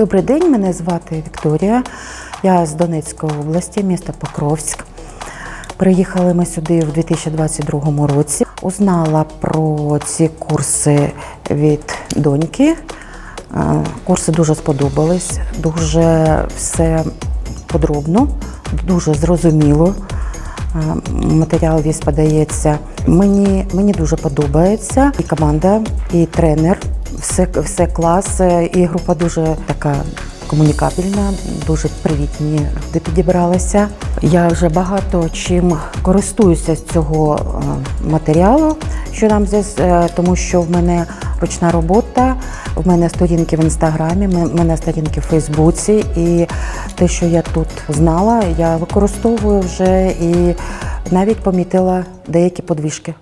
Добрий день, мене звати Вікторія. Я з Донецької області, місто Покровськ. Приїхали ми сюди в 2022 році. Узнала про ці курси від доньки. Курси дуже сподобались, дуже все подробно, дуже зрозуміло. Матеріал весь подається. Мені, мені дуже подобається і команда, і тренер. Все, все клас, і група дуже така комунікабельна, дуже привітні люди підібралися. Я вже багато чим користуюся з цього е, матеріалу, що нам здесь, тому що в мене ручна робота, в мене сторінки в інстаграмі, в мене сторінки в Фейсбуці, і те, що я тут знала, я використовую вже і навіть помітила деякі подвижки.